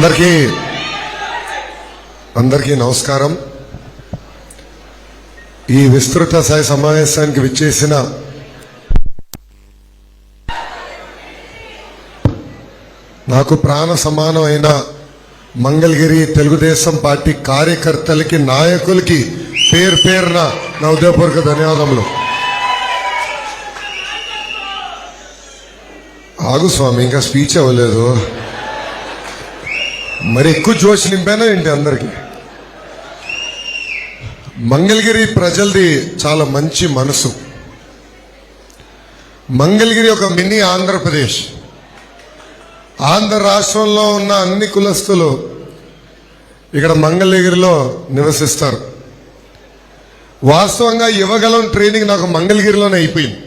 అందరికీ అందరికీ నమస్కారం. ఈ విస్తృత స్థాయి సమావేశానికి విచ్చేసిన నాకు ప్రాణ సమానమైన మంగళగిరి తెలుగుదేశం పార్టీ కార్యకర్తలకి నాయకులకి పేరు పేరున నా ఉదయపూర్వక ధన్యవాదములు. ఆగు స్వామి ఇంకా స్పీచ్ అవ్వలేదు మరి ఎక్కువ జోష్ నింపానా ఏంటి అందరికి? మంగళగిరి ప్రజలది చాలా మంచి మనసు. మంగళగిరి ఒక మినీ ఆంధ్రప్రదేశ్. ఆంధ్ర రాష్ట్రంలో ఉన్న అన్ని కులస్తులు ఇక్కడ మంగళగిరిలో నివసిస్తారు. వాస్తవంగా ఇవ్వగలం ట్రైనింగ్ నాకు మంగళగిరిలోనే అయిపోయింది.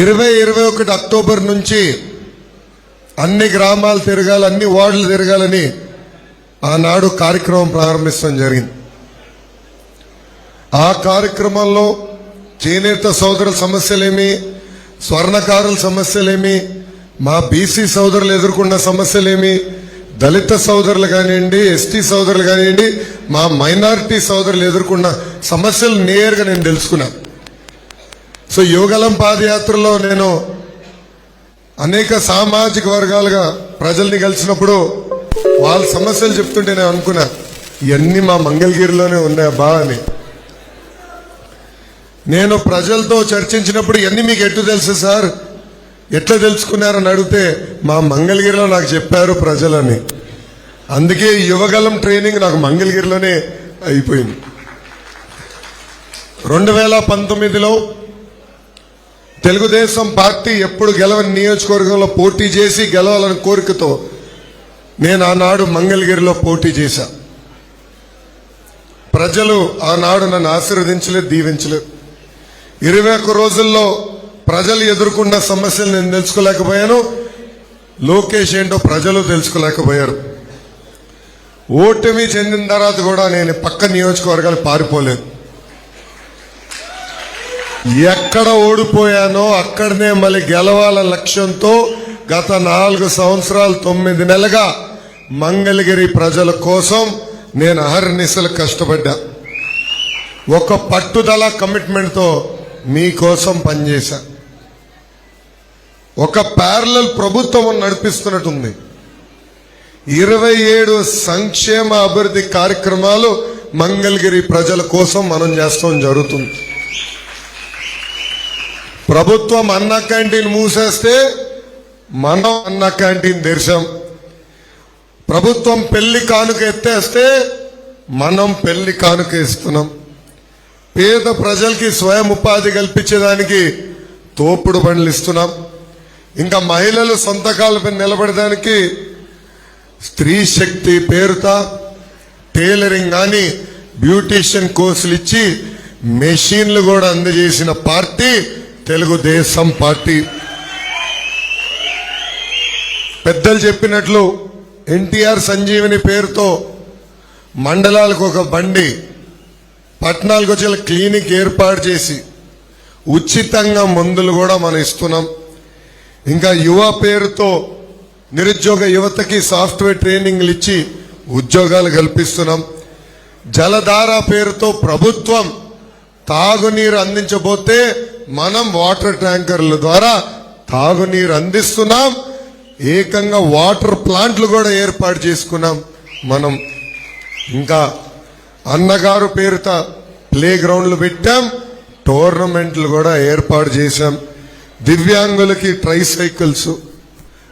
ఇరవై ఇరవై ఒకటి అక్టోబర్ నుంచి అన్ని గ్రామాలు తిరగాలి అన్ని వార్డులు తిరగాలని ఆనాడు కార్యక్రమం ప్రారంభించడం జరిగింది. ఆ కార్యక్రమంలో చేనేత సోదరుల సమస్యలేమి స్వర్ణకారుల సమస్యలేమి మా బీసీ సోదరులు ఎదుర్కొన్న సమస్యలేమి దళిత సోదరులు కానివ్వండి ఎస్టీ సోదరులు కానివ్వండి మా మైనారిటీ సోదరులు ఎదుర్కొన్న సమస్యలు నేరుగా నేను తెలుసుకున్నాను సో యువగలం పాదయాత్రలో నేను అనేక సామాజిక వర్గాలుగా ప్రజల్ని కలిసినప్పుడు వాళ్ళ సమస్యలు చెప్తుంటే నేను అనుకున్నా ఇవన్నీ మా మంగళగిరిలోనే ఉన్నాయి బా అని. నేను ప్రజలతో చర్చించినప్పుడు ఇవన్నీ మీకు ఎట్టు తెలుసు సార్? ఎట్లా తెలుసుకున్నారని అడిగితే మా మంగళగిరిలో నాకు చెప్పారు ప్రజలని. అందుకే యువగలం ట్రైనింగ్ నాకు మంగళగిరిలోనే అయిపోయింది. రెండు వేల పంతొమ్మిదిలో తెలుగుదేశం పార్టీ ఎప్పుడు గెలవని నియోజకవర్గంలో పోటీ చేసి గెలవాలని కోరికతో నేను ఆనాడు మంగళగిరిలో పోటీ చేశా. ప్రజలు ఆనాడు నన్ను ఆశీర్వదించలేదు దీవించలేదు. ఇరవై ఒక్క రోజుల్లో ప్రజలు ఎదుర్కొన్న సమస్యలు నేను తెలుసుకోలేకపోయాను. లోకేష్ ఏంటో ప్రజలు తెలుసుకోలేకపోయారు. ఓటమి చెందిన తర్వాత కూడా నేను పక్క నియోజకవర్గాలు పారిపోలేదు. ఎక్కడ ఓడిపోయానో అక్కడనే మళ్ళీ గెలవాల లక్ష్యంతో గత నాలుగు సంవత్సరాలు తొమ్మిది నెలగా మంగళగిరి ప్రజల కోసం నేను అహర్నిశలు కష్టపడ్డా. ఒక పట్టుదల కమిట్మెంట్తో మీకోసం పనిచేశా. ఒక ప్యారలల్ ప్రభుత్వం నడిపిస్తున్నట్టుంది. ఇరవై ఏడు సంక్షేమ అభివృద్ధి కార్యక్రమాలు మంగళగిరి ప్రజల కోసం మనం చేస్తాం జరుగుతుంది. ప్రభుత్వం అన్న క్యాంటీన్ మూసేస్తే మనం అన్న క్యాంటీన్ తెరిచాం. ప్రభుత్వం పెళ్ళి కానుక ఎత్తేస్తే మనం పెళ్ళి కానుక ఇస్తున్నాం పేద ప్రజలకి స్వయం ఉపాధి కల్పించేదానికి తోపుడు బండ్లు ఇస్తున్నాం. ఇంకా మహిళలు సొంత కాళ్ళపై నిలబడడానికి స్త్రీ శక్తి పేరుత టైలరింగ్ కానీ బ్యూటీషియన్ కోర్సులు ఇచ్చి మెషిన్లు కూడా అందజేసిన పార్టీ తెలుగుదేశం పార్టీ. పెద్దలు చెప్పినట్లు ఎన్టీఆర్ సంజీవిని పేరుతో మండలాలకు ఒక బండి పట్టణాలకు వచ్చే క్లినిక్ ఏర్పాటు చేసి ఉచితంగా మందులు కూడా మనం ఇస్తున్నాం. ఇంకా యువ పేరుతో నిరుద్యోగ యువతకి సాఫ్ట్వేర్ ట్రైనింగ్లు ఇచ్చి ఉద్యోగాలు కల్పిస్తున్నాం. జలధార పేరుతో ప్రభుత్వం తాగునీరు అందించబోతే మనం వాటర్ ట్యాంకర్ల ద్వారా తాగునీరు అందిస్తున్నాం. ఏకంగా వాటర్ ప్లాంట్లు కూడా ఏర్పాటు చేసుకున్నాం. మనం ఇంకా అన్నగారు పేరుత ప్లే గ్రౌండ్లు పెట్టాం. టోర్నమెంట్లు కూడా ఏర్పాటు చేశాం. దివ్యాంగులకి ట్రై సైకిల్స్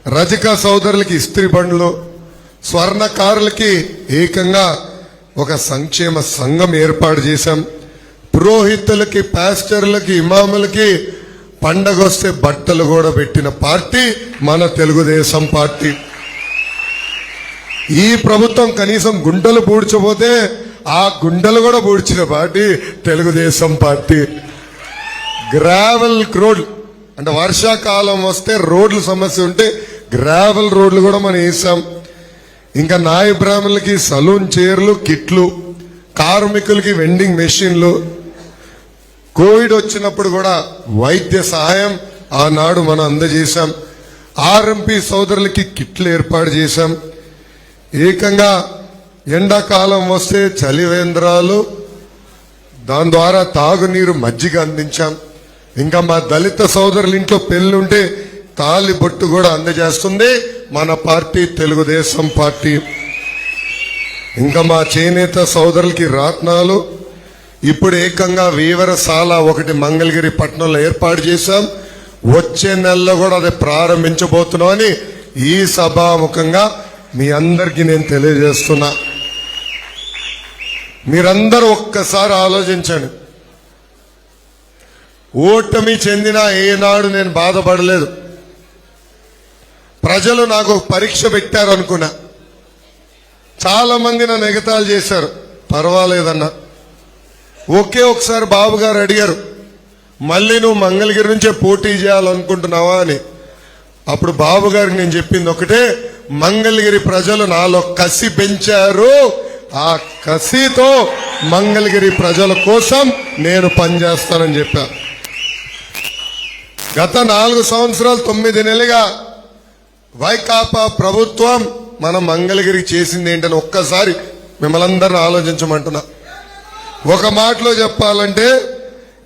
రజక సోదరులకి ఇస్త్రీ బండ్లు స్వర్ణకారులకి ఏకంగా ఒక సంక్షేమ సంఘం ఏర్పాటు చేశాం. పురోహితులకి పాస్టర్లకి ఇమాములకి పండగ వస్తే బట్టలు కూడా పెట్టిన పార్టీ మన తెలుగుదేశం పార్టీ. ఈ ప్రభుత్వం కనీసం గుండెలు పూడ్చబోతే ఆ గుండెలు కూడా పూడ్చిన party Telugu Desam party. Gravel road అంటే వర్షాకాలం వస్తే రోడ్ల సమస్య ఉంటే గ్రావెల్ రోడ్లు కూడా మనం వేసాం. ఇంకా నాయ బ్రాహ్మణులకి సలూన్ చైర్లు కిట్లు కార్మికులకి వెండింగ్ మెషిన్లు కోవిడ్ వచ్చినప్పుడు కూడా వైద్య సహాయం ఆనాడు మనం అందజేశాం. ఆర్ఎంపీ సోదరులకి కిట్లు ఏర్పాటు చేశాం. ఏకంగా ఎండాకాలం వస్తే చలివేంద్రాలు దాని ద్వారా తాగునీరు మజ్జిగ అందించాం. ఇంకా మా దళిత సోదరుల ఇంట్లో పెళ్ళుంటే తాలి బొట్టు కూడా అందజేస్తుంది మన పార్టీ తెలుగుదేశం పార్టీ. ఇంకా మా చేనేత సోదరులకి రాత్నాలు ఇప్పుడు ఏకంగా వీవరశాల ఒకటి మంగళగిరి పట్టణంలో ఏర్పాటు చేశాం. వచ్చే నెలలో కూడా అది ప్రారంభించబోతున్నామని ఈ సభాముఖంగా మీ అందరికీ నేను తెలియజేస్తున్నా. మీరందరూ ఒక్కసారి ఆలోచించండి. ఓటమి చెందిన ఏనాడు నేను బాధపడలేదు. ప్రజలు నాకు పరీక్ష పెట్టారు అనుకున్నా చాలా మంది నన్ను ఎగతాలు చేశారు. పర్వాలేదన్నా. ఒకే ఒకసారి బాబు గారు అడిగారు మళ్ళీ నువ్వు మంగళగిరి నుంచే పోటీ చేయాలనుకుంటున్నావా? అని. అప్పుడు బాబు గారికి నేను చెప్పింది ఒకటే మంగళగిరి ప్రజలు నాలో కసి పెంచారు. ఆ కసితో మంగళగిరి ప్రజల కోసం నేను పనిచేస్తానని చెప్పా. గత నాలుగు సంవత్సరాలు తొమ్మిది నెలలుగా వైకాపా ప్రభుత్వం మన మంగళగిరికి చేసింది ఏంటని ఒక్కసారి మిమ్మల్ని అందరిని ఆలోచించమంటున్నా. ఒక మాటలో చెప్పాలంటే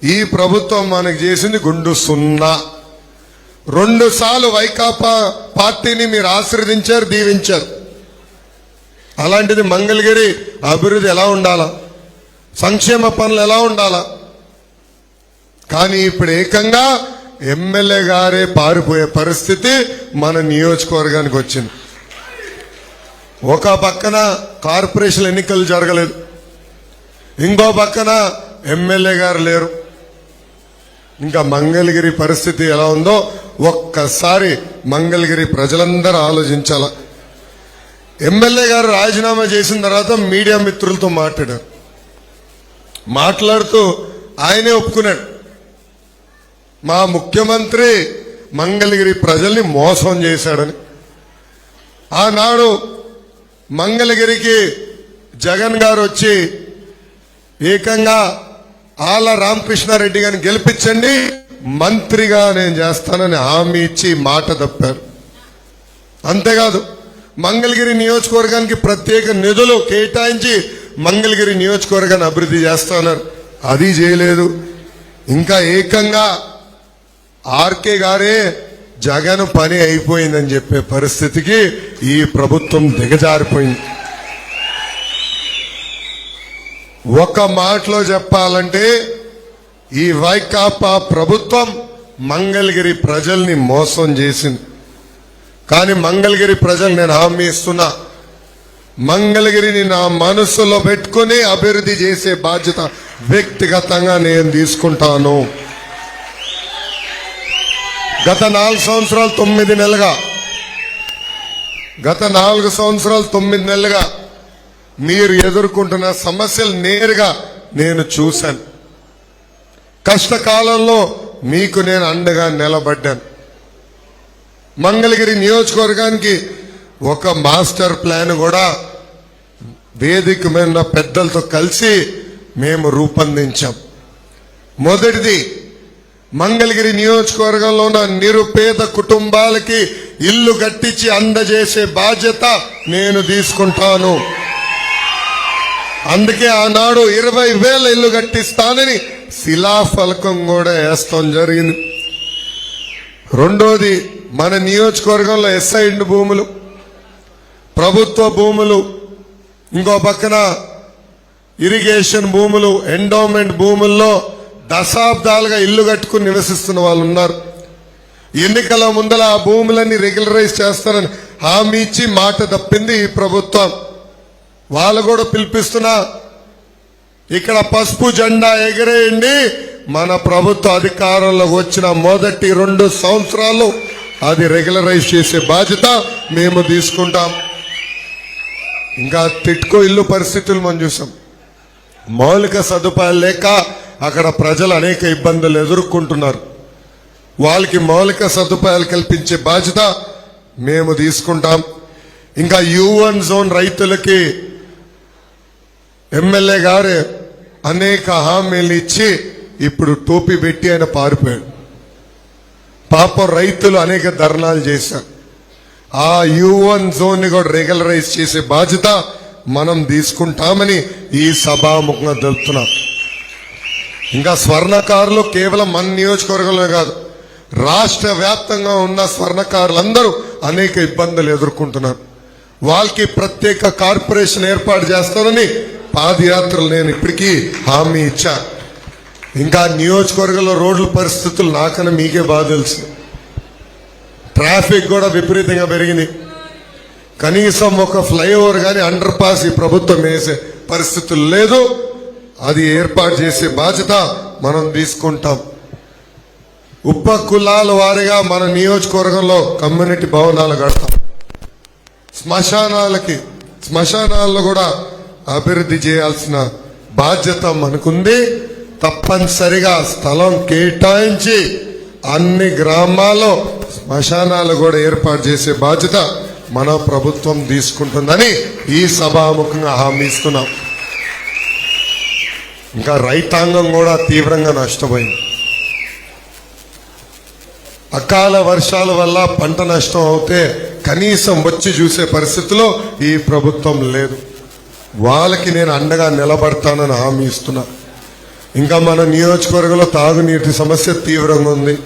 ఈ ప్రభుత్వం మనకు చేసింది గుండు సున్నా. రెండు సార్లు వైకాపా పార్టీని మీరు ఆశీర్వదించారు దీవించారు. అలాంటిది మంగళగిరి అభివృద్ధి ఎలా ఉండాలా? సంక్షేమ పనులు ఎలా ఉండాలా? కానీ ఇప్పుడు ఏకంగా ఎమ్మెల్యే గారే పారిపోయే పరిస్థితి మన నియోజకవర్గానికి వచ్చింది. ఒక పక్కన కార్పొరేషన్ ఎన్నికలు జరగలేదు. ఇంకో పక్కన ఎమ్మెల్యే గారు లేరు. ఇంకా మంగళగిరి పరిస్థితి ఎలా ఉందో ఒక్కసారి మంగళగిరి ప్రజలందరూ ఆలోచించాల. ఎమ్మెల్యే గారు రాజీనామా చేసిన తర్వాత మీడియా మిత్రులతో మాట్లాడారు. మాట్లాడుతూ ఆయనే ఒప్పుకున్నాడు. మా ముఖ్యమంత్రి మంగళగిరి ప్రజల్ని మోసం చేశాడని. ఆనాడు మంగళగిరికి జగన్ గారు వచ్చి ఏకంగా ఆల రామకృష్ణారెడ్డి గారిని గెలిపించండి. మంత్రిగా నేను చేస్తానని హామీ ఇచ్చి మాట తప్పారు. అంతేకాదు మంగళగిరి నియోజకవర్గానికి ప్రత్యేక నిధులు కేటాయించి మంగళగిరి నియోజకవర్గాన్ని అభివృద్ధి చేస్తున్నారు అది చేయలేదు. ఇంకా ఏకంగా ఆర్కే గారే జగన్ పని అయిపోయిందని చెప్పే పరిస్థితికి ఈ ప్రభుత్వం దిగజారిపోయింది. ఒక మాటలో చెప్పాలంటే ఈ వైకాపా ప్రభుత్వం మంగళగిరి ప్రజల్ని మోసం చేసింది. కానీ మంగళగిరి ప్రజలు నేను హామీ ఇస్తున్నా మంగళగిరిని నా మనసులో పెట్టుకుని అభివృద్ధి చేసే బాధ్యత వ్యక్తిగతంగా నేను తీసుకుంటాను. గత నాలుగు సంవత్సరాలు తొమ్మిది నెలగా గత నాలుగు సంవత్సరాలు తొమ్మిది నెలలుగా మీరు ఎదుర్కొంటున్న సమస్యలు నేరుగా నేను చూశాను. కష్టకాలంలో మీకు నేను అండగా నిలబడ్డాను. మంగళగిరి నియోజకవర్గానికి ఒక మాస్టర్ ప్లాన్ కూడా వేదిక మీద ఉన్న పెద్దలతో కలిసి మేము రూపొందించాం. మొదటిది మంగళగిరి నియోజకవర్గంలో ఉన్న నిరుపేద కుటుంబాలకి ఇల్లు కట్టించి అందజేసే బాధ్యత నేను తీసుకుంటాను. అందుకే ఆనాడు ఇరవై వేల ఇల్లు కట్టిస్తానని శిలాఫలకం కూడా వేస్తాం జరిగింది. రెండోది మన నియోజకవర్గంలో ఎస్ఐండ్ భూములు ప్రభుత్వ భూములు ఇంకో పక్కన ఇరిగేషన్ భూములు ఎండోమెంట్ భూముల్లో దశాబ్దాలుగా ఇల్లు కట్టుకుని నివసిస్తున్న వాళ్ళు ఉన్నారు. ఎన్నికల ముందల ఆ భూములన్నీ రెగ్యులరైజ్ చేస్తారని హామీ ఇచ్చి మాట తప్పింది ఈ ప్రభుత్వం. వాళ్ళు కూడా పిలిపిస్తున్నా ఇక్కడ పసుపు జెండా ఎగిరేయండి. మన ప్రభుత్వ అధికారంలోకి వచ్చిన మొదటి రెండు సంవత్సరాలు అది రెగ్యులరైజ్ చేసే బాధ్యత మేము తీసుకుంటాం. ఇంకా తిట్కో ఇల్లు పరిస్థితులు మనం చూసాం. మౌలిక సదుపాయాలు లేక అక్కడ ప్రజలు అనేక ఇబ్బందులు ఎదుర్కొంటున్నారు. వాళ్ళకి మౌలిక సదుపాయాలు కల్పించే బాధ్యత మేము తీసుకుంటాం. ఇంకా యూవన్ జోన్ రైతులకి ఎమ్మెల్యే గారు అనేక హామీలు ఇచ్చి ఇప్పుడు టోపీ పెట్టి ఆయన పారిపోయాడు. పాపం రైతులు అనేక ధర్నాలు చేశారు. ఆ యువన్ జోన్ని కూడా రెగ్యులరైజ్ చేసే బాధ్యత మనం తీసుకుంటామని ఈ సభాముఖంగా తెలుపుతున్నాం ఇంకా స్వర్ణకారులు కేవలం మన నియోజకవర్గంలో కాదు రాష్ట్ర వ్యాప్తంగా ఉన్న స్వర్ణకారులందరూ అనేక ఇబ్బందులు ఎదుర్కొంటున్నారు. వాళ్ళకి ప్రత్యేక కార్పొరేషన్ ఏర్పాటు చేస్తానని పాదయాత్రలు నేను ఇప్పటికీ హామీ ఇచ్చా. ఇంకా నియోజకవర్గంలో రోడ్ల పరిస్థితులు నాకన్నా మీకే బాగా తెలుసు. ట్రాఫిక్ కూడా విపరీతంగా పెరిగింది. కనీసం ఒక ఫ్లైఓవర్ కానీ అండర్ పాస్ ఈ ప్రభుత్వం వేసే పరిస్థితులు లేదు. అది ఏర్పాటు చేసే బాధ్యత మనం తీసుకుంటాం. ఉప కులాల వారిగా మన నియోజకవర్గంలో కమ్యూనిటీ భవనాలు కడతాం. శ్మశానాలకి శ్మశానాల్లో కూడా అభివృద్ధి చేయాల్సిన బాధ్యత మనకుంది. తప్పనిసరిగా స్థలం కేటాయించి అన్ని గ్రామాల్లో శ్మశానాలు కూడా ఏర్పాటు చేసే బాధ్యత మన ప్రభుత్వం తీసుకుంటుందని ఈ సభాముఖంగా హామీ ఇస్తున్నాం. ఇంకా రైతాంగం కూడా తీవ్రంగా నష్టపోయింది. అకాల వర్షాల వల్ల పంట నష్టం అవుతే కనీసం వచ్చి చూసే పరిస్థితిలో ఈ ప్రభుత్వం లేదు. వాళ్ళకి నేను అండగా నిలబడతానని హామీ ఇస్తున్నా. ఇంకా మన నియోజకవర్గంలో తాగునీటి సమస్య తీవ్రంగా ఉంది.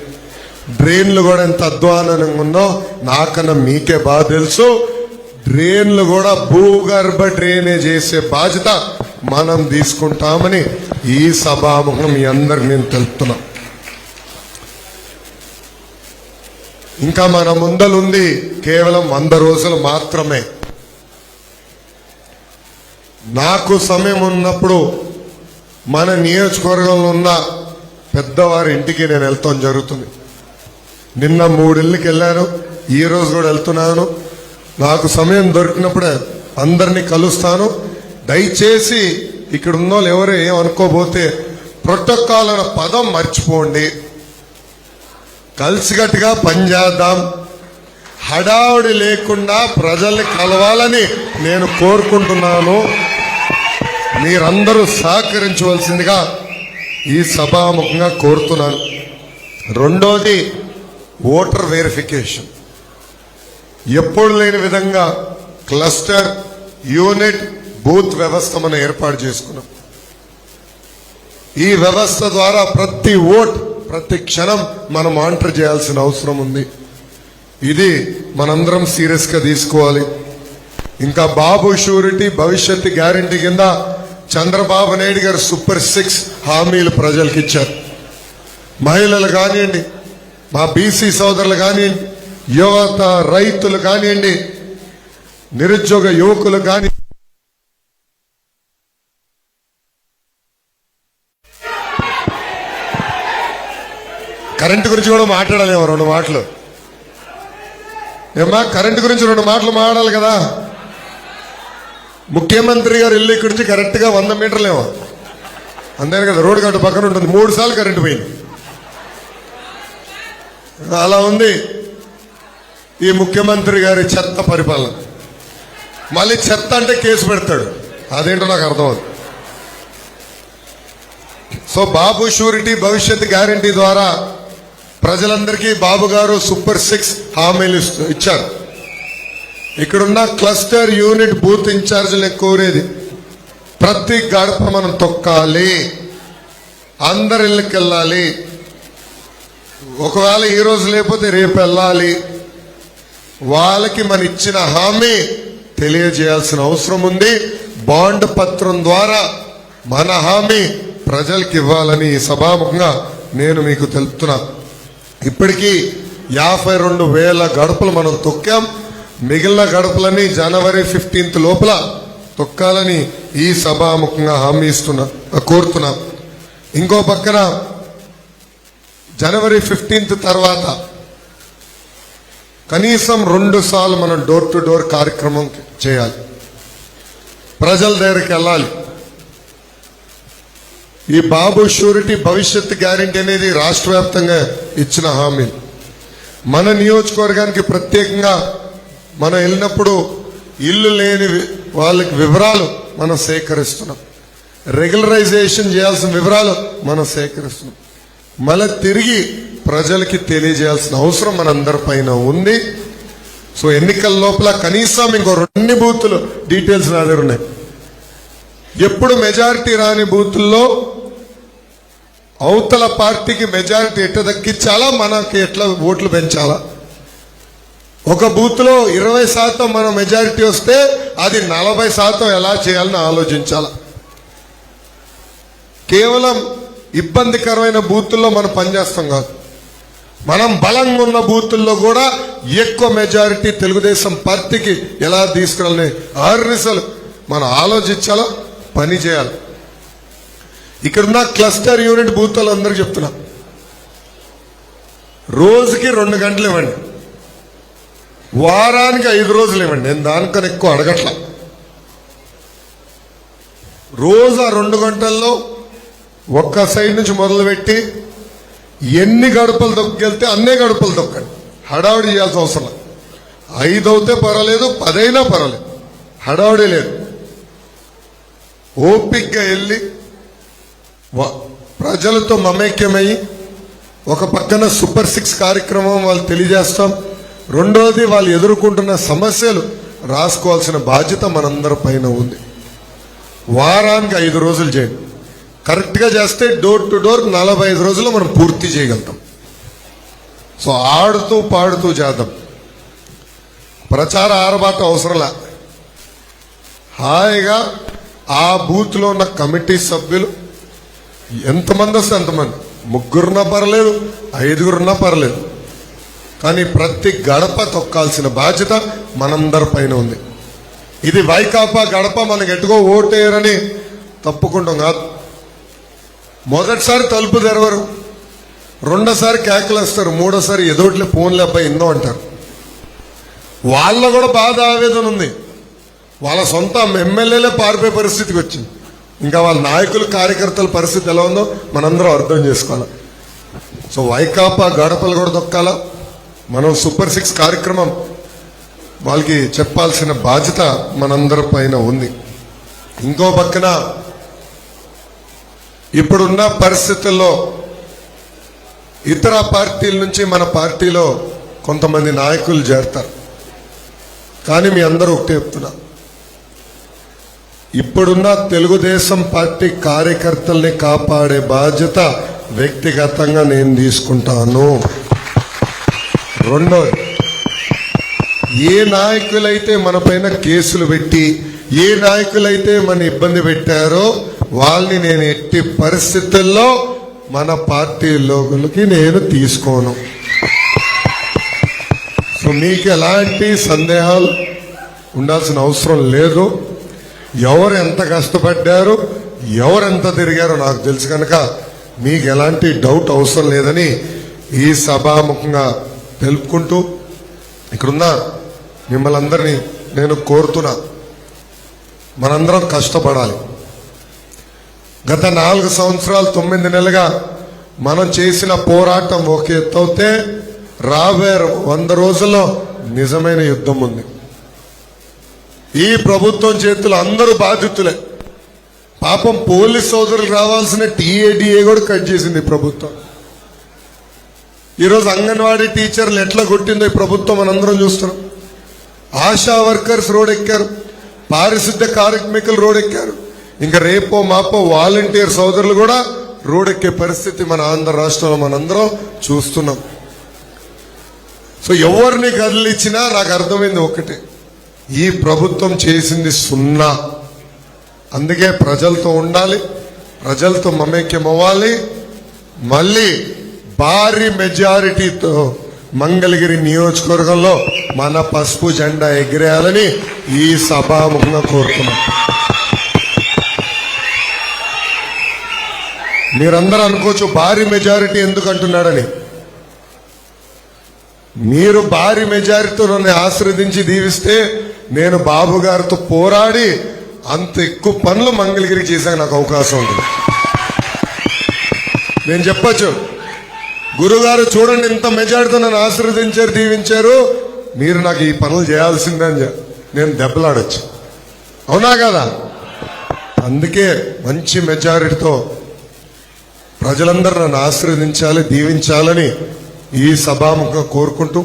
డ్రైన్లు కూడా ఎంత అధ్వానంగా ఉందో నాకన్నా మీకే బాగా తెలుసు. డ్రైన్లు కూడా భూగర్భ డ్రైనేజ్ చేసే బాధ్యత మనం తీసుకుంటామని ఈ సభాముఖం మీ అందరికి నేను తెలుపుతున్నా. ఇంకా మన ముందలుంది కేవలం వంద రోజులు మాత్రమే. నాకు సమయం ఉన్నప్పుడు మన నియోజకవర్గంలో ఉన్న పెద్దవారి ఇంటికి నేను వెళ్తాం జరుగుతుంది. నిన్న మూడిళ్ళకి వెళ్ళాను ఈ రోజు కూడా వెళ్తున్నాను. నాకు సమయం దొరికినప్పుడే అందరినీ కలుస్తాను. దయచేసి ఇక్కడ ఉన్న వాళ్ళు ఎవరు ఏమనుకోబోతే ప్రోటోకాల్ అన్న పదం మర్చిపోండి. కలిసికట్టుగా పనిచేద్దాం హడావుడి లేకుండా ప్రజల్ని కలవాలని నేను కోరుకుంటున్నాను. మీరందరూ సహకరించవలసిందిగా ఈ సభాముఖంగా కోరుతున్నాను. రెండోది ఓటర్ వెరిఫికేషన్. ఎప్పుడు లేని విధంగా క్లస్టర్ యూనిట్ బూత్ వ్యవస్థ మనం ఏర్పాటు చేసుకున్నాం. ఈ వ్యవస్థ ద్వారా ప్రతి ఓట్ ప్రతి క్షణం మనం మానిటర్ చేయాల్సిన అవసరం ఉంది. ఇది మనందరం సీరియస్గా తీసుకోవాలి. ఇంకా బాబు షూరిటీ భవిష్యత్తు గ్యారంటీ కింద చంద్రబాబు నాయుడు గారు సూపర్ సిక్స్ హామీలు ప్రజలకు ఇచ్చారు. మహిళలు కానివ్వండి మా బీసీ సోదరులు కానివ్వండి యువత రైతులు కానివ్వండి నిరుద్యోగ యువకులు కాని కరెంటు గురించి కూడా మాట్లాడలేము రెండు మాటలు. ఏమా కరెంటు గురించి రెండు మాటలు మాట్లాడాలి కదా? ముఖ్యమంత్రి గారు వెళ్ళి ఇక్కడి నుంచి కరెక్ట్గా వంద మీటర్లేమో అంతే కదా రోడ్డు గట్టు పక్కన ఉంటుంది. మూడు సార్లు కరెంటు పోయింది. అలా ఉంది. ఈ ముఖ్యమంత్రి గారి చెత్త పరిపాలన. మళ్ళీ చెత్త అంటే కేసు పెడతాడు. అదేంటో నాకు అర్థం అవుతుంది సో బాబు షూరిటీ భవిష్యత్ గ్యారంటీ ద్వారా ప్రజలందరికీ బాబు గారు సూపర్ సిక్స్ హామీలు ఇచ్చారు. ఇక్కడున్న క్లస్టర్ యూనిట్ బూత్ ఇన్ఛార్జీలు కోరేది ప్రతి గడప మనం తొక్కాలి అందరి ఇళ్ళకి వెళ్ళాలి ఒకవేళ ఈ రోజు లేకపోతే రేపు వెళ్ళాలి వాళ్ళకి మన ఇచ్చిన హామీ తెలియజేయాల్సిన అవసరం ఉంది. బాండ్ పత్రం ద్వారా మన హామీ ప్రజలకు ఇవ్వాలని ఈ సభాముఖంగా నేను మీకు తెలుపుతున్నా. ఇప్పటికీ యాభై రెండు వేల గడపలు మనం తొక్కాం. మిగిలిన గడపలని జనవరి ఫిఫ్టీన్త్ లోపల తొక్కాలని ఈ సభాముఖంగా హామీ ఇస్తున్నా కోరుతున్నా. ఇంకో పక్కన జనవరి ఫిఫ్టీన్త్ తర్వాత కనీసం రెండు సార్లు మనం డోర్ టు డోర్ కార్యక్రమం చేయాలి. ప్రజల దగ్గరికి వెళ్ళాలి. ఈ బాబు షూరిటీ భవిష్యత్ గ్యారెంటీ అనేది రాష్ట్ర వ్యాప్తంగా ఇచ్చిన హామీ మన నియోజకవర్గానికి ప్రత్యేకంగా మనం వెళ్ళినప్పుడు ఇల్లు లేని వాళ్ళకి వివరాలు మనం సేకరిస్తున్నాం. రెగ్యులరైజేషన్ చేయాల్సిన వివరాలు మనం సేకరిస్తున్నాం. మళ్ళీ తిరిగి ప్రజలకి తెలియజేయాల్సిన అవసరం మనందరి పైన ఉంది. సో ఎన్నికల లోపల కనీసం ఇంకో రెండు బూతులు డీటెయిల్స్ నా దగ్గర ఉన్నాయి. ఎప్పుడు మెజారిటీ రాని బూతుల్లో అవతల పార్టీకి మెజారిటీ ఎట్ట దక్కించాలా మనకి ఎట్లా ఓట్లు పెంచాలా? ఒక బూత్లో ఇరవై శాతం మన మెజారిటీ వస్తే అది నలభై శాతం ఎలా చేయాలని ఆలోచించాల. కేవలం ఇబ్బందికరమైన బూతుల్లో మనం పనిచేస్తాం కాదు. మనం బలంగా ఉన్న బూతుల్లో కూడా ఎక్కువ మెజారిటీ తెలుగుదేశం పార్టీకి ఎలా తీసుకురాలని ఆర్నిసలు మనం ఆలోచించాలా పని చేయాలి. ఇక్కడున్న క్లస్టర్ యూనిట్ బూతులు అందరికి చెప్తున్నా. రోజుకి రెండు గంటలు ఇవ్వండి. వారానికి ఐదు రోజులు ఇవ్వండి. నేను దానికన్నా ఎక్కువ అడగట్ల. రోజు ఆ రెండు గంటల్లో ఒక్క సైడ్ నుంచి మొదలుపెట్టి ఎన్ని గడుపులు దొక్కెళ్తే అన్నే గడుపులు దొక్కండి హడావుడి చేయాల్సిన అవసరం ఐదు అవుతే పర్వాలేదు పదైనా పర్వాలేదు. హడావుడి లేదు. ఓపిక్గా వెళ్ళి వ- ప్రజలతో మమైక్యమై ఒక పక్కన సూపర్ సిక్స్ కార్యక్రమం వాళ్ళు తెలియజేస్తాం. రెండోది వాళ్ళు ఎదుర్కొంటున్న సమస్యలు రాసుకోవాల్సిన బాధ్యత మనందరి పైన ఉంది. వారానికి ఐదు రోజులు చేయండి. కరెక్ట్గా చేస్తే డోర్ టు డోర్ నలభై ఐదు రోజులు మనం పూర్తి చేయగలుగుతాం. సో ఆడుతూ పాడుతూ చేద్దాం. ప్రచార ఆరబాట అవసరంలా. హాయిగా ఆ బూత్లో ఉన్న కమిటీ సభ్యులు ఎంతమంది వస్తే అంతమంది. ముగ్గురున్నా పర్లేదు ఐదుగురున్నా పర్లేదు. కానీ ప్రతి గడప తొక్కాల్సిన బాధ్యత మనందరి పైన ఉంది. ఇది వైకాపా గడప మనకు ఎట్టుకో ఓటేయరని తప్పుకుంటాం కాదు. మొదటిసారి తలుపు తెరవరు రెండోసారి కేకలేస్తారు మూడోసారి ఎదోట్లే ఫోన్లే అబ్బాయి ఎన్నో అంటారు. వాళ్ళ కూడా బాధ ఆవేదన ఉంది. వాళ్ళ సొంత ఎమ్మెల్యేలే పారిపోయే పరిస్థితికి వచ్చింది. ఇంకా వాళ్ళ నాయకులు కార్యకర్తల పరిస్థితి ఎలా ఉందో మనందరం అర్థం చేసుకోవాలి. సో వైకాపా గడపలు కూడా దొక్కాలా మనం సూపర్ సిక్స్ కార్యక్రమం వాళ్ళకి చెప్పాల్సిన బాధ్యత మనందరి పైన ఉంది. ఇంకో పక్కన ఇప్పుడున్న పరిస్థితుల్లో ఇతర పార్టీల నుంచి మన పార్టీలో కొంతమంది నాయకులు చేరతారు. కానీ మీ అందరూ ఒకటే చెప్తున్నా. ఇప్పుడున్న తెలుగుదేశం పార్టీ కార్యకర్తల్ని కాపాడే బాధ్యత వ్యక్తిగతంగా నేను తీసుకుంటాను. రెండోది ఏ నాయకులైతే మన పైన కేసులు పెట్టి ఏ నాయకులైతే మన ఇబ్బంది పెట్టారో వాళ్ళని నేను ఎట్టి పరిస్థితుల్లో మన పార్టీలోకి నేను తీసుకోను. సో మీకు ఎలాంటి సందేహాలు ఉండాల్సిన అవసరం లేదు. ఎవరు ఎంత కష్టపడ్డారు ఎవరు ఎంత తిరిగారో నాకు తెలుసు కనుక మీకు ఎలాంటి డౌట్ అవసరం లేదని ఈ సభాముఖంగా తెలుపుకుంటూ ఇక్కడున్న మిమ్మల్ని అందరినీ నేను కోరుతున్నా. మనందరం కష్టపడాలి. గత నాలుగు సంవత్సరాలు తొమ్మిది నెలలుగా మనం చేసిన పోరాటం ఒక ఎత్తవుతే రాబోయే వంద రోజుల్లో నిజమైన యుద్ధం ఉంది. ఈ ప్రభుత్వం చేతులు అందరూ బాధితులే పాపం పోలీస్ సోదరులు రావాల్సిన టీఏడిఏ కూడా కట్ చేసింది ప్రభుత్వం. ఈరోజు అంగన్వాడీ టీచర్లు ఎట్లా కొట్టిందో ఈ ప్రభుత్వం మనందరం చూస్తున్నాం. ఆశా వర్కర్స్ రోడ్ ఎక్కారు పారిశుద్ధ కార్మికులు రోడ్ ఎక్కారు ఇంకా రేపో మాపో వాలంటీర్ సోదరులు కూడా రోడ్ ఎక్కే పరిస్థితి మన ఆంధ్ర రాష్ట్రంలో మనందరం చూస్తున్నాం. సో ఎవరిని కదిలిచ్చినా నాకు అర్థమైంది ఒకటే. ఈ ప్రభుత్వం చేసింది సున్నా. అందుకే ప్రజలతో ఉండాలి ప్రజలతో మమేక్యం అవ్వాలి మళ్ళీ భారీ మెజారిటీతో మంగళగిరి నియోజకవర్గంలో మన పసుపు జెండా ఎగిరేయాలని ఈ సభాముఖంగా కోరుతున్నాం. మీరందరూ అనుకోవచ్చు భారీ మెజారిటీ ఎందుకు అంటున్నాడని మీరు భారీ మెజారిటీతో నన్ను ఆశీర్వదించి దీవిస్తే నేను బాబు గారితో పోరాడి అంత ఎక్కువ పనులు మంగళగిరికి చేశాక నాకు అవకాశం ఉంటుంది నేను చెప్పచ్చు గురుగారు చూడండి ఇంత మెజారిటీ నన్ను ఆశీర్వదించారు దీవించారు. మీరు నాకు ఈ పనులు చేయాల్సిందే అని నేను దెబ్బలాడొచ్చు. అవునా కదా? అందుకే మంచి మెజారిటీతో ప్రజలందరూ నన్ను ఆశీర్వదించాలి దీవించాలని ఈ సభాముఖంగా కోరుకుంటూ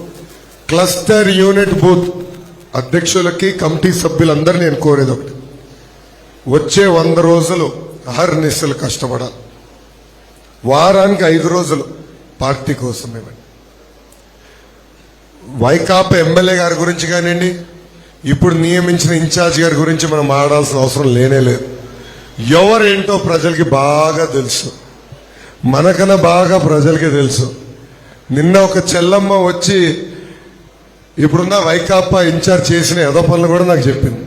క్లస్టర్ యూనిట్ బూత్ అధ్యక్షులకి కమిటీ సభ్యులందరూ నేను కోరేది ఒకటి. వచ్చే వంద రోజులు అహర్నిశలు కష్టపడాలి. వారానికి ఐదు రోజులు పార్టీ కోసం ఇవ్వండి. వైకాపా ఎమ్మెల్యే గారి గురించి కానివ్వండి ఇప్పుడు నియమించిన ఇన్ఛార్జ్ గారి గురించి మనం మాట్లాడాల్సిన అవసరం లేనే లేదు. ఎవరేంటో ప్రజలకి బాగా తెలుసు. మనకన్నా బాగా ప్రజలకి తెలుసు. నిన్న ఒక చెల్లమ్మ వచ్చి ఇప్పుడున్న వైకాపా ఇన్ఛార్జ్ చేసిన ఎదో పనులు కూడా నాకు చెప్పింది.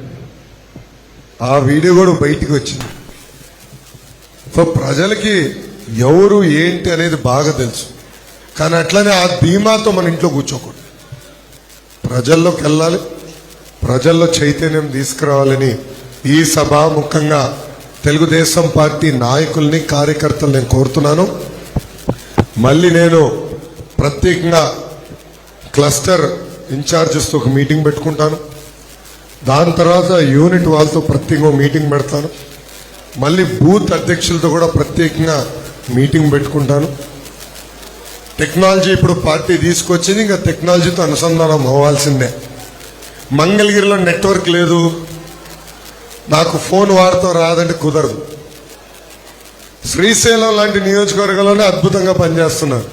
ఆ వీడియో కూడా బయటికి వచ్చింది. సో ప్రజలకి ఎవరు ఏంటి అనేది బాగా తెలుసు. కానీ అట్లనే ఆ ధీమాతో మన ఇంట్లో కూర్చోకూడదు. ప్రజల్లోకి వెళ్ళాలి ప్రజల్లో చైతన్యం తీసుకురావాలని ఈ సభాముఖంగా తెలుగుదేశం పార్టీ నాయకుల్ని కార్యకర్తలు నేను కోరుతున్నాను. మళ్ళీ నేను ప్రత్యేకంగా క్లస్టర్ ఇన్ఛార్జెస్తో ఒక మీటింగ్ పెట్టుకుంటాను. దాని తర్వాత యూనిట్ వాళ్ళతో ప్రత్యేకంగా మీటింగ్ పెడతాను. మళ్ళీ బూత్ అధ్యక్షులతో కూడా ప్రత్యేకంగా మీటింగ్ పెట్టుకుంటాను. టెక్నాలజీ ఇప్పుడు పార్టీ తీసుకొచ్చింది ఇంకా టెక్నాలజీతో అనుసంధానం అవ్వాల్సిందే. మంగళగిరిలో నెట్వర్క్ లేదు. నాకు ఫోన్ వాడతాం రాదంటే కుదరదు. శ్రీశైలం లాంటి నియోజకవర్గంలోనే అద్భుతంగా పనిచేస్తున్నారు.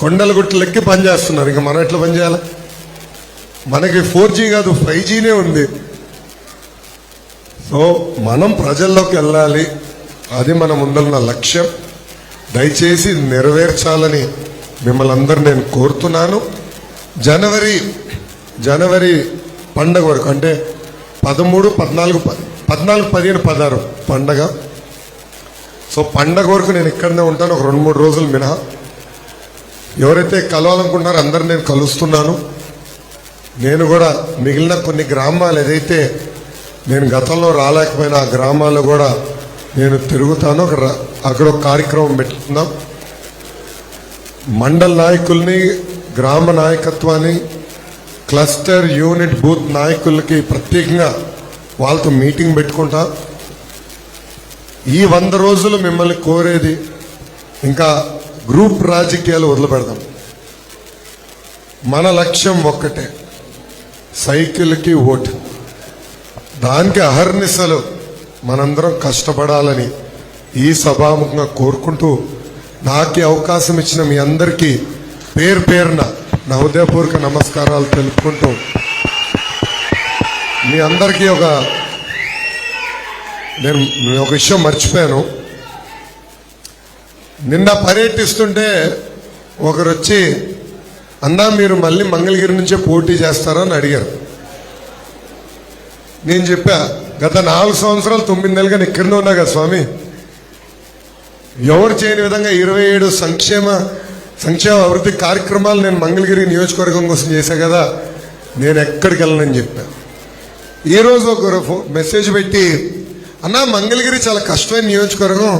కొండల గుట్టలెక్కి పనిచేస్తున్నారు. ఇంకా మనం ఎట్లా పనిచేయాలి? మనకి ఫోర్ జీ కాదు ఫైవ్ జీనే ఉంది. సో మనం ప్రజల్లోకి వెళ్ళాలి. అది మనం ముందున్న లక్ష్యం. దయచేసి నెరవేర్చాలని మిమ్మల్ని అందరు నేను కోరుతున్నాను. జనవరి జనవరి పండగ వరకు అంటే పదమూడు పద్నాలుగు ప- పద్నాలుగు పదిహేను పదహారు పండగ. సో పండగ వరకు నేను ఇక్కడనే ఉంటాను ఒక రెండు మూడు రోజులు మినహా. ఎవరైతే కలవాలనుకుంటున్నారో అందరు నేను కలుస్తున్నాను. నేను కూడా మిగిలిన కొన్ని గ్రామాలు ఏదైతే నేను గతంలో రాలేకపోయినా ఆ గ్రామాల్లో కూడా నేను తిరుగుతాను. ఒక అక్కడ ఒక కార్యక్రమం పెట్టుకుందాం. మండల నాయకుల్ని గ్రామ నాయకత్వాన్ని క్లస్టర్ యూనిట్ బూత్ నాయకులకి ప్రత్యేకంగా వాళ్ళతో మీటింగ్ పెట్టుకుంటా. ఈ వంద రోజులు మిమ్మల్ని కోరేది ఇంకా గ్రూప్ రాజకీయాలు వదిలిపెడదాం. మన లక్ష్యం ఒక్కటే సైకిల్కి ఓటు. దానికి అహర్నిశలు మనందరం కష్టపడాలని ఈ సభాముఖంగా కోరుకుంటూ నాకు అవకాశం ఇచ్చిన మీ అందరికీ పేరు పేరున నా హృదయపూర్వక నమస్కారాలు తెలుపుకుంటూ మీ అందరికీ ఒక నేను నేను ఒక విషయం మర్చిపోయాను. నిన్న పర్యటిస్తుంటే ఒకరు వచ్చి అన్నా మీరు మళ్ళీ మంగళగిరి నుంచే పోటీ చేస్తారా అని అడిగారు. నేను చెప్పా గత నాలుగు సంవత్సరాలు తొమ్మిది నెలలుగా నేను ఇక్కడనే ఉన్నా కదా స్వామి. ఎవరు చేయని విధంగా ఇరవై ఏడు సంక్షేమ సంక్షేమ అభివృద్ధి కార్యక్రమాలు నేను మంగళగిరి నియోజకవర్గం కోసం చేశా కదా నేను ఎక్కడికి వెళ్ళనని చెప్పాను ఈరోజు ఒక మెసేజ్ పెట్టి అన్న మంగళగిరి చాలా కష్టమైన నియోజకవర్గం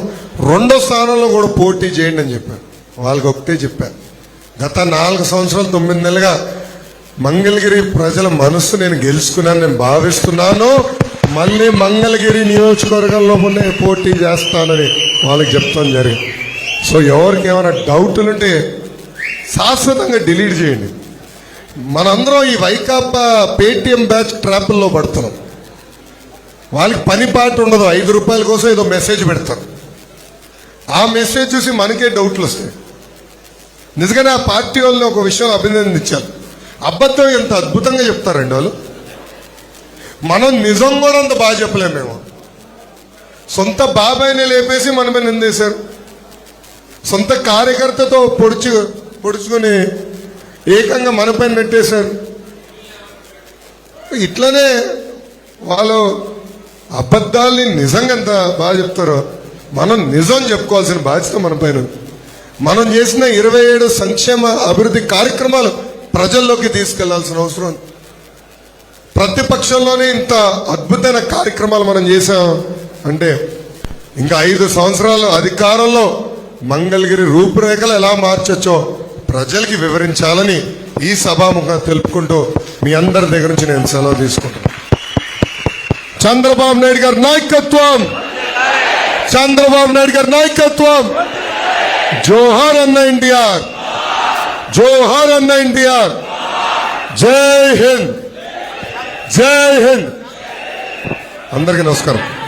రెండో స్థానంలో కూడా పోటీ చేయండి అని చెప్పాను వాళ్ళకి ఒకటే చెప్పాను గత నాలుగు సంవత్సరాలు తొమ్మిది నెలలుగా మంగళగిరి ప్రజల మనస్సు నేను గెలుచుకున్నాను నేను భావిస్తున్నాను. మళ్ళీ మంగళగిరి నియోజకవర్గంలో ఉన్న పోటీ చేస్తానని వాళ్ళకి చెప్తాం జరిగింది. సో ఎవరికి ఏమైనా డౌట్లు ఉంటే శాశ్వతంగా డిలీట్ చేయండి. మనందరం ఈ వైకాపా పేటిఎం బ్యాచ్ ట్రాపుల్లో పడుతున్నాం. వాళ్ళకి పని పాట ఉండదు. ఐదు రూపాయల కోసం ఏదో మెసేజ్ పెడతారు. ఆ మెసేజ్ చూసి మనకే డౌట్లు వస్తాయి. నిజంగానే ఆ పార్టీ వాళ్ళని ఒక విషయం అభినందించాలి. అబద్ధం ఎంత అద్భుతంగా చెప్తారండి వాళ్ళు? మనం నిజం కూడా అంత బాగా చెప్పలేము మేము. సొంత బాబాయిని లేపేసి మన మీద నిందేశారు. సొంత కార్యకర్తతో పొడుచు పొడుచుకొని ఏకంగా మన పైన నెట్టేశారు. ఇట్లనే వాళ్ళు అబద్ధాల్ని నిజంగా ఎంత బాగా చెప్తారో మనం నిజం చెప్పుకోవాల్సిన బాధ్యత మన పైన మనం చేసిన ఇరవై ఏడు సంక్షేమ అభివృద్ధి కార్యక్రమాలు ప్రజల్లోకి తీసుకెళ్ళాల్సిన అవసరం ఉంది. ప్రతిపక్షంలోనే ఇంత అద్భుతమైన కార్యక్రమాలు మనం చేసాం అంటే ఇంకా ఐదు సంవత్సరాలు అధికారంలో మంగళగిరి రూపురేఖలు ఎలా మార్చొచ్చో ప్రజలకి వివరించాలని ఈ సభాముఖంగా తెలుపుకుంటూ మీ అందరి దగ్గర నుంచి నేను సెలవు తీసుకుంటాను చంద్రబాబు నాయుడు గారి నాయకత్వం! చంద్రబాబు నాయుడు గారి నాయకత్వం! జోహార్ అన్న ఎన్టీఆర్! జోహార్ అన్న ఎన్టీఆర్! జై హింద్! జై హింద్. అందరికీ నమస్కారం.